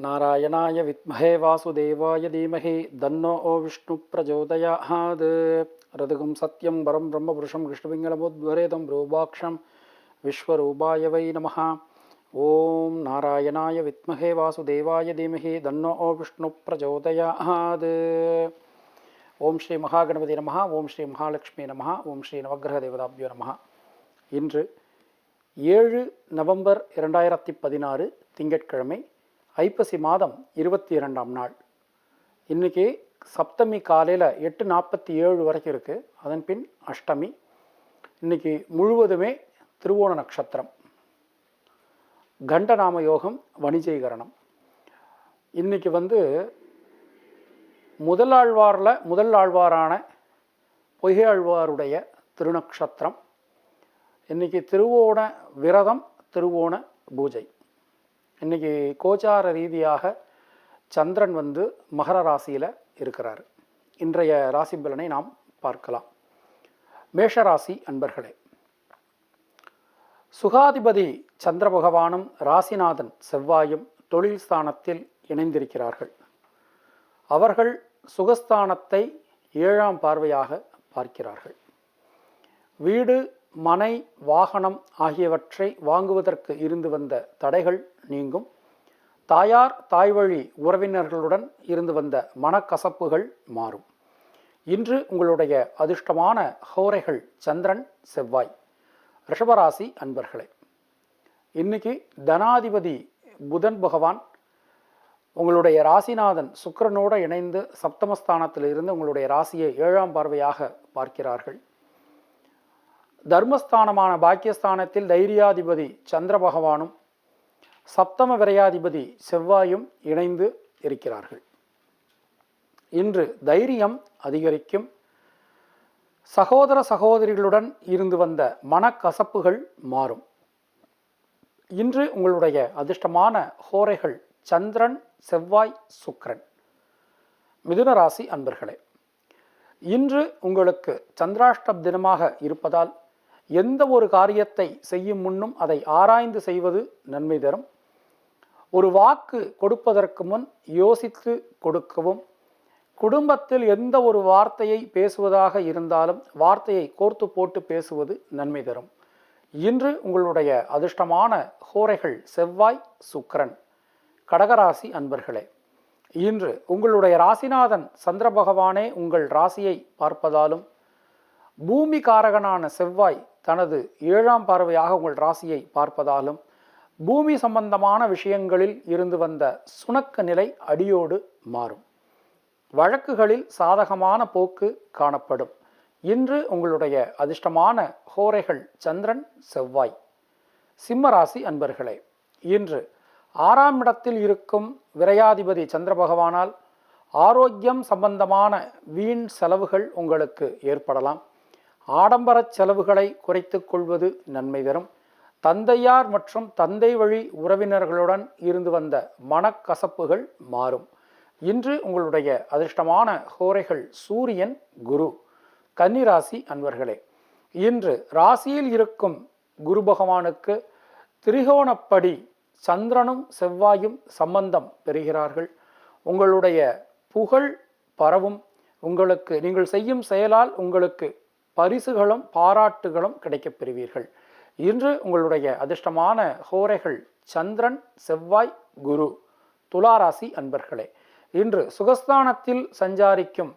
நாராயணாய வித்மஹே வாசுதேவாய தீமஹி தன்னோ ஓ விஷ்ணு பிரஜோதயாத். ரதுகும் சத்யம் வரம் பிரம்மபுருஷம் கிருஷ்ணபிங்களமுத்வரேதம் ரூபாட்சம் விஸ்வரூபாய வை நம ஓம் நாராயணாய வித்மஹே வாசுதேவாய தீமஹி தன்னோ ஓ விஷ்ணு பிரஜோதயாத். ஓம் ஸ்ரீ மகாகணபதி நம ஓம் ஸ்ரீ மகாலட்சுமி நம ஓம் ஸ்ரீ நவகிரக தேவதாபியோ நம இன்று ஏழு நவம்பர் இரண்டாயிரத்தி பதினாறு திங்கட்கிழமை ஐப்பசி மாதம் இருபத்தி இரண்டாம் நாள். இன்றைக்கி சப்தமி காலையில் எட்டு நாற்பத்தி ஏழு வரைக்கும் இருக்குது அதன் பின் அஷ்டமி. இன்றைக்கி முழுவதுமே திருவோண நட்சத்திரம். கண்டநாம யோகம் வணிஜீகரணம். இன்றைக்கி வந்து முதலாழ்வாரில் முதல் ஆழ்வாரான பொய்கையாழ்வாருடைய திருநக்ஷத்திரம். இன்றைக்கி திருவோண விரதம் திருவோண பூஜை. இன்றைக்கி கோச்சார ரீதியாக சந்திரன் வந்து மகர ராசியில் இருக்கிறார். இன்றைய ராசி பலனை நாம் பார்க்கலாம். மேஷராசி அன்பர்களே சுகாதிபதி சந்திர பகவானும் ராசிநாதன் செவ்வாயும் தொழில் ஸ்தானத்தில் இணைந்திருக்கிறார்கள். அவர்கள் சுகஸ்தானத்தை ஏழாம் பார்வையாக பார்க்கிறார்கள். வீடு மனை வாகனம் ஆகியவற்றை வாங்குவதற்கு இருந்து வந்த தடைகள் நீங்கும். தாயார் தாய்வழி உறவினர்களுடன் இருந்து வந்த மனக்கசப்புகள் மாறும். இன்று உங்களுடைய அதிர்ஷ்டமான ஹோரைகள் சந்திரன் செவ்வாய். ரிஷபராசி அன்பர்களே இன்னைக்கு தனாதிபதி புதன் பகவான் உங்களுடைய ராசிநாதன் சுக்கரனோடு இணைந்து சப்தமஸ்தானத்தில் இருந்து உங்களுடைய ராசியை ஏழாம் பார்வையாக பார்க்கிறார்கள். தர்மஸ்தானமான பாக்கியஸ்தானத்தில் தைரியாதிபதி சந்திர பகவானும் சப்தம விரையாதிபதி செவ்வாயும் இணைந்து இருக்கிறார்கள். இன்று தைரியம் அதிகரிக்கும். சகோதர சகோதரிகளுடன் இருந்து வந்த மனக்கசப்புகள் மாறும். இன்று உங்களுடைய அதிர்ஷ்டமான ஹோரைகள் சந்திரன் செவ்வாய் சுக்ரன் மிதுன ராசி அன்பர்களே. இன்று உங்களுக்கு சந்திராஷ்டப் தினமாக இருப்பதால் எந்த ஒரு காரியத்தை செய்யும் முன்னும் அதை ஆராய்ந்து செய்வது நன்மை தரும். ஒரு வாக்கு கொடுப்பதற்கு முன் யோசித்து கொடுக்கவும். குடும்பத்தில் எந்த ஒரு வார்த்தையை பேசுவதாக இருந்தாலும் வார்த்தையை கோர்த்து போட்டு பேசுவது நன்மை தரும். இன்று உங்களுடைய அதிர்ஷ்டமான ஹோரைகள் செவ்வாய் சுக்கரன் கடகராசி அன்பர்களே இன்று உங்களுடைய ராசிநாதன் சந்திர பகவானே உங்கள் ராசியை பார்ப்பதாலும் பூமி காரகனான செவ்வாய் தனது ஏழாம் பார்வையாக உங்கள் ராசியை பார்ப்பதாலும் பூமி சம்பந்தமான விஷயங்களில் இருந்து வந்த சுணக்க நிலை அடியோடு மாறும். வழக்குகளில் சாதகமான போக்கு காணப்படும். இன்று உங்களுடைய அதிர்ஷ்டமான ஹோரைகள் சந்திரன் செவ்வாய். சிம்மராசி அன்பர்களே இன்று ஆறாம் இடத்தில் இருக்கும் விரையாதிபதி சந்திர பகவானால் ஆரோக்கியம் சம்பந்தமான வீண் செலவுகள் உங்களுக்கு ஏற்படலாம். ஆடம்பரச் செலவுகளை குறைத்து கொள்வது நன்மை தரும். தந்தையார் மற்றும் தந்தை வழி உறவினர்களுடன் இருந்து வந்த மனக்கசப்புகள் மாறும். இன்று உங்களுடைய அதிர்ஷ்டமான ஹோரைகள் சூரியன் குரு கன்னிராசி அன்பர்களே. இன்று ராசியில் இருக்கும் குரு பகவானுக்கு திரிகோணப்படி சந்திரனும் செவ்வாயும் சம்பந்தம் பெறுகிறார்கள். உங்களுடைய புகழ் பரவும். உங்களுக்கு நீங்கள் செய்யும் செயலால் உங்களுக்கு பரிசுகளும் பாராட்டுகளும் கிடைக்கப் பெறுவீர்கள் இன்று உங்களுடைய அதிர்ஷ்டமான ஹோரைகள் சந்திரன் செவ்வாய் குரு துளாராசி அன்பர்களே. இன்று சுகஸ்தானத்தில் சஞ்சாரிக்கும்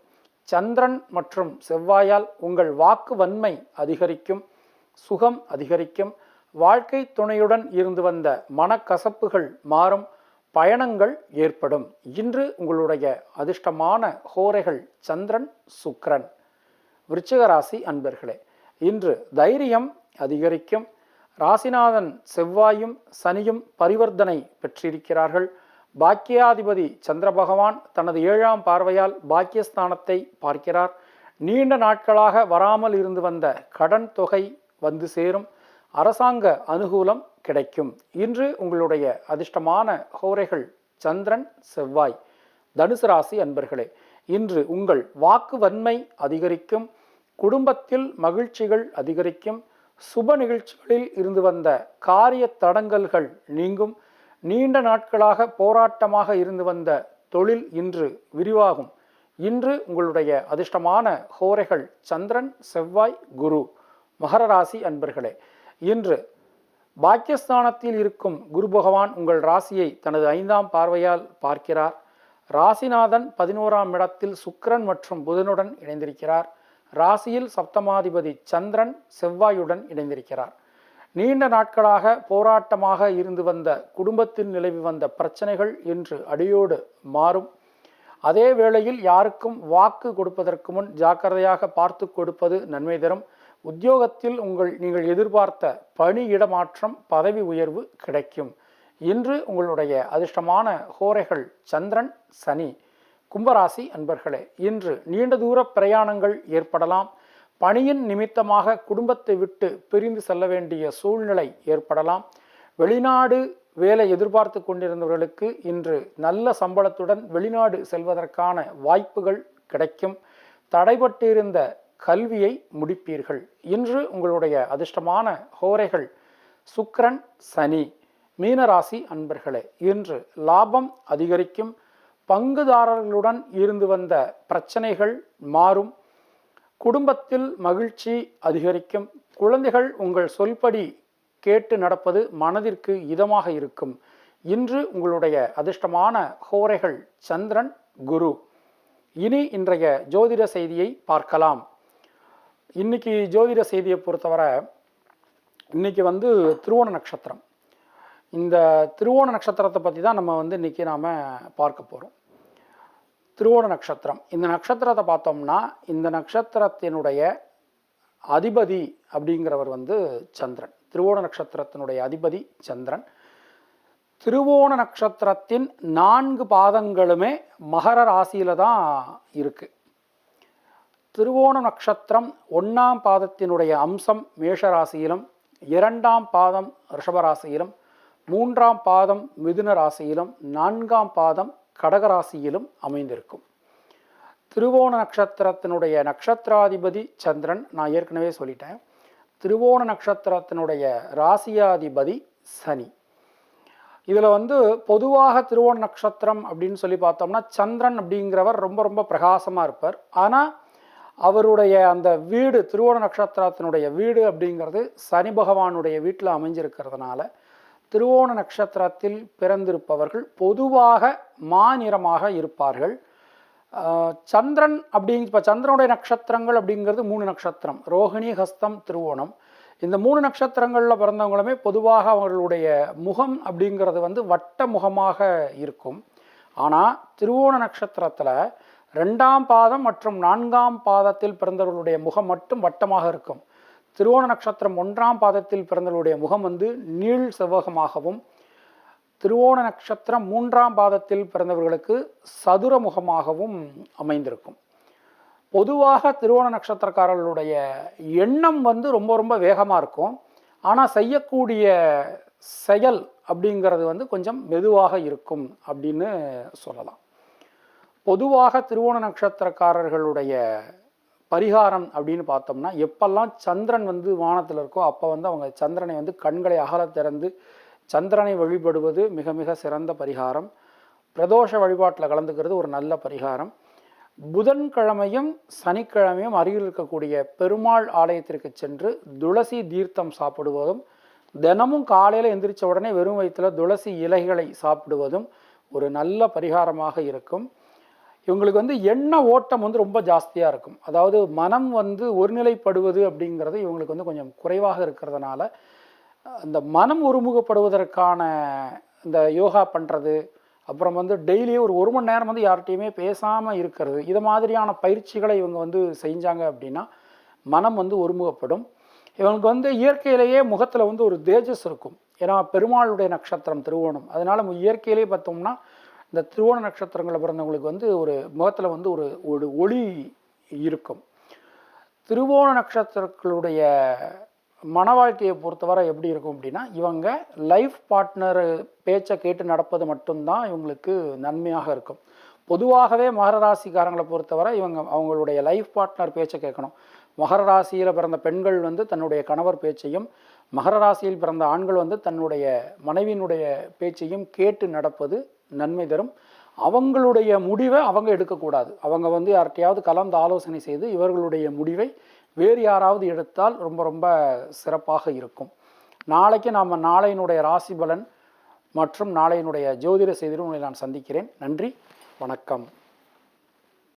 சந்திரன் மற்றும் செவ்வாயால் உங்கள் வாக்கு வன்மை அதிகரிக்கும் சுகம் அதிகரிக்கும் வாழ்க்கை துணையுடன் இருந்து வந்த மனக்கசப்புகள் மாறும் பயணங்கள் ஏற்படும். இன்று உங்களுடைய அதிர்ஷ்டமான ஹோரைகள் சந்திரன் சுக்ரன் விருச்சிகராசி அன்பர்களே இன்று தைரியம் அதிகரிக்கும். ராசிநாதன் செவ்வாயும் சனியும் பரிவர்த்தனை பெற்றிருக்கிறார்கள். பாக்கியாதிபதி சந்திர பகவான் தனது ஏழாம் பார்வையால் பாக்கியஸ்தானத்தை பார்க்கிறார். நீண்ட நாட்களாக வராமல் இருந்து வந்த கடன் தொகை வந்து சேரும். அரசாங்க அனுகூலம் கிடைக்கும். இன்று உங்களுடைய அதிர்ஷ்டமான ஹோரைகள் சந்திரன் செவ்வாய் தனுசு ராசி அன்பர்களே இன்று உங்கள் வாக்கு வன்மை அதிகரிக்கும் குடும்பத்தில் மகிழ்ச்சிகள் அதிகரிக்கும் சுப நிகழ்ச்சிகளில் இருந்து வந்த காரிய தடங்கல்கள் நீங்கும் நீண்ட நாட்களாக போராட்டமாக இருந்து வந்த தொழில் இன்று விரிவாகும். இன்று உங்களுடைய அதிர்ஷ்டமான ஹோரைகள் சந்திரன் செவ்வாய் குரு மகர ராசி அன்பர்களே. இன்று பாக்கியஸ்தானத்தில் இருக்கும் குரு பகவான் உங்கள் ராசியை தனது ஐந்தாம் பார்வையால் பார்க்கிறார். ராசிநாதன் பதினோராம் இடத்தில் சுக்கரன் மற்றும் புதனுடன் இணைந்திருக்கிறார். ராசியில் சப்தமாதிபதி சந்திரன் செவ்வாயுடன் இணைந்திருக்கிறார். நீண்ட நாட்களாக போராட்டமாக இருந்து வந்த குடும்பத்தில் நிலவி வந்த பிரச்சனைகள் இன்று அடியோடு மாறும். அதே வேளையில் யாருக்கும் வாக்கு கொடுப்பதற்கு முன் ஜாக்கிரதையாக பார்த்து கொடுப்பது நன்மை தரும். உத்தியோகத்தில் உங்கள் நீங்கள் எதிர்பார்த்த பணி இடமாற்றம் பதவி உயர்வு கிடைக்கும். இன்று உங்களுடைய அதிர்ஷ்டமான ஹோரைகள் சந்திரன் சனி கும்பராசி அன்பர்களே இன்று நீண்ட தூர பிரயாணங்கள் ஏற்படலாம். பணியின் நிமித்தமாக குடும்பத்தை விட்டு பிரிந்து செல்ல வேண்டிய சூழ்நிலை ஏற்படலாம். வெளிநாடு வேலை எதிர்பார்த்து கொண்டிருந்தவர்களுக்கு இன்று நல்ல சம்பளத்துடன் வெளிநாடு செல்வதற்கான வாய்ப்புகள் கிடைக்கும். தடைபட்டிருந்த கல்வியை முடிப்பீர்கள். இன்று உங்களுடைய அதிர்ஷ்டமான ஹோரைகள் சுக்ரன் சனி மீனராசி அன்பர்களே இன்று லாபம் அதிகரிக்கும் பங்குதாரர்களுடன் இருந்து வந்த பிரச்சனைகள் மாறும் குடும்பத்தில் மகிழ்ச்சி அதிகரிக்கும் குழந்தைகள் உங்கள் சொல்படி கேட்டு நடப்பது மனதிற்கு இதமாக இருக்கும். இன்று உங்களுடைய அதிர்ஷ்டமான ஹோரைகள் சந்திரன் குரு. இனி இன்றைய ஜோதிட செய்தியை பார்க்கலாம். இன்னைக்கு ஜோதிட செய்தியை பொறுத்தவரை இன்னைக்கு வந்து திருவோண நட்சத்திரம். இந்த திருவோண நட்சத்திரத்தை பற்றி தான் நம்ம வந்து இன்னைக்கு நாம் பார்க்க போகிறோம் திருவோண நட்சத்திரம். இந்த நட்சத்திரத்தை பார்த்தோம்னா இந்த நட்சத்திரத்தினுடைய அதிபதி அப்படிங்கிறவர் வந்து சந்திரன். திருவோண நட்சத்திரத்தினுடைய அதிபதி சந்திரன். திருவோண நட்சத்திரத்தின் நான்கு பாதங்களுமே மகர ராசியில் தான் இருக்குது திருவோண நட்சத்திரம் ஒன்றாம் பாதத்தினுடைய அம்சம் மேஷ ராசியிலும் இரண்டாம் பாதம் ரிஷபராசியிலும் மூன்றாம் பாதம் மிதுன ராசியிலும் நான்காம் பாதம் கடகராசியிலும் அமைந்திருக்கும். திருவோண நட்சத்திரத்தினுடைய நட்சத்திராதிபதி சந்திரன் நான் ஏற்கனவே சொல்லிட்டேன். திருவோண நட்சத்திரத்தினுடைய ராசியாதிபதி சனி. இதில் வந்து பொதுவாக திருவோண நட்சத்திரம் அப்படின்னு சொல்லி பார்த்தோம்னா சந்திரன் அப்படிங்கிறவர் ரொம்ப ரொம்ப பிரகாசமாக இருப்பார். ஆனால் அவருடைய அந்த வீடு திருவோண நட்சத்திரத்தினுடைய வீடு அப்படிங்கிறது சனி பகவானுடைய வீட்டில் அமைஞ்சிருக்கிறதுனால திருவோண நட்சத்திரத்தில் பிறந்திருப்பவர்கள் பொதுவாக மாநிறமாக இருப்பார்கள். சந்திரன் அப்படிங்க இப்போ சந்திரனுடைய நட்சத்திரங்கள் அப்படிங்கிறது மூணு நட்சத்திரம் ரோஹிணி ஹஸ்தம் திருவோணம். இந்த மூணு நட்சத்திரங்களில் பிறந்தவங்களுமே பொதுவாக அவர்களுடைய முகம் அப்படிங்கிறது வந்து வட்ட முகமாக இருக்கும். ஆனால் திருவோண நட்சத்திரத்தில் ரெண்டாம் பாதம் மற்றும் நான்காம் பாதத்தில் பிறந்தவர்களுடைய முகம் மட்டும் வட்டமாக இருக்கும். திருவோண நட்சத்திரம் ஒன்றாம் பாதத்தில் பிறந்தவர்களுடைய முகம் வந்து நீள் செவ்வகமாகவும் திருவோண நட்சத்திரம் மூன்றாம் பாதத்தில் பிறந்தவர்களுக்கு சதுர முகமாகவும் அமைந்திருக்கும். பொதுவாக திருவோண நட்சத்திரக்காரர்களுடைய எண்ணம் வந்து ரொம்ப ரொம்ப வேகமாக இருக்கும். ஆனால் செய்யக்கூடிய செயல் அப்படிங்கிறது வந்து கொஞ்சம் மெதுவாக இருக்கும் அப்படின்னு சொல்லலாம். பொதுவாக திருவோண நட்சத்திரக்காரர்களுடைய பரிகாரம் அப்படின்னு பார்த்தோம்னா எப்பெல்லாம் சந்திரன் வந்து வானத்தில் இருக்கோ அப்போ வந்து அவங்க சந்திரனை வந்து கண்களை அகல திறந்து சந்திரனை வழிபடுவது மிக மிக சிறந்த பரிகாரம். பிரதோஷ வழிபாட்டில் கலந்துக்கிறது ஒரு நல்ல பரிகாரம். புதன்கிழமையும் சனிக்கிழமையும் அருகில் இருக்கக்கூடிய பெருமாள் ஆலயத்திற்கு சென்று துளசி தீர்த்தம் சாப்பிடுவதும் தினமும் காலையில் எந்திரிச்ச உடனே வெறும் வயிற்றுல துளசி இலைகளை சாப்பிடுவதும் ஒரு நல்ல பரிகாரமாக இருக்கும். இவங்களுக்கு வந்து எண்ண ஓட்டம் வந்து ரொம்ப ஜாஸ்தியாக இருக்கும். அதாவது மனம் வந்து ஒருநிலைப்படுவது அப்படிங்கிறது இவங்களுக்கு வந்து கொஞ்சம் குறைவாக இருக்கிறதுனால அந்த மனம் ஒருமுகப்படுவதற்கான இந்த யோகா பண்ணுறது அப்புறம் வந்து டெய்லியும் ஒரு ஒரு மணி நேரம் வந்து யார்கிட்டையுமே பேசாமல் இருக்கிறது இது மாதிரியான பயிற்சிகளை இவங்க வந்து செஞ்சாங்க அப்படின்னா மனம் வந்து ஒருமுகப்படும். இவங்களுக்கு வந்து இயற்கையிலேயே முகத்தில் வந்து ஒரு தேஜஸ் இருக்கும். ஏன்னா பெருமாளுடைய நட்சத்திரம் திருவோணம். அதனால நம்ம இயற்கையிலேயே பார்த்தோம்னா இந்த திருவோண நட்சத்திரங்களை பிறந்தவங்களுக்கு வந்து ஒரு முகத்தில் வந்து ஒரு ஒரு ஒளி இருக்கும். திருவோண நட்சத்திரங்களுடைய மன வாழ்க்கையை பொறுத்தவரை எப்படி இருக்கும் அப்படின்னா இவங்க லைஃப் பார்ட்னர் பேச்சை கேட்டு நடப்பது மட்டும்தான் இவங்களுக்கு நன்மையாக இருக்கும். பொதுவாகவே மகர ராசிக்காரங்களை பொறுத்தவரை இவங்க அவங்களுடைய லைஃப் பார்ட்னர் பேச்சை கேட்கணும். மகர ராசியில் பிறந்த பெண்கள் வந்து தன்னுடைய கணவர் பேச்சையும் மகர ராசியில் பிறந்த ஆண்கள் வந்து தன்னுடைய மனைவியினுடைய பேச்சையும் கேட்டு நடப்பது நன்மை தரும். அவங்களுடைய முடிவை அவங்க எடுக்கக்கூடாது. அவங்க வந்து யார்கிட்டையாவது கலந்து ஆலோசனை செய்து இவர்களுடைய முடிவை வேறு யாராவது எடுத்தால் ரொம்ப ரொம்ப சிறப்பாக இருக்கும். நாளைக்கு நாம் நாளையினுடைய ராசி பலன் மற்றும் நாளையினுடைய ஜோதிட செய்தியில் உங்களை நான் சந்திக்கிறேன். நன்றி வணக்கம்.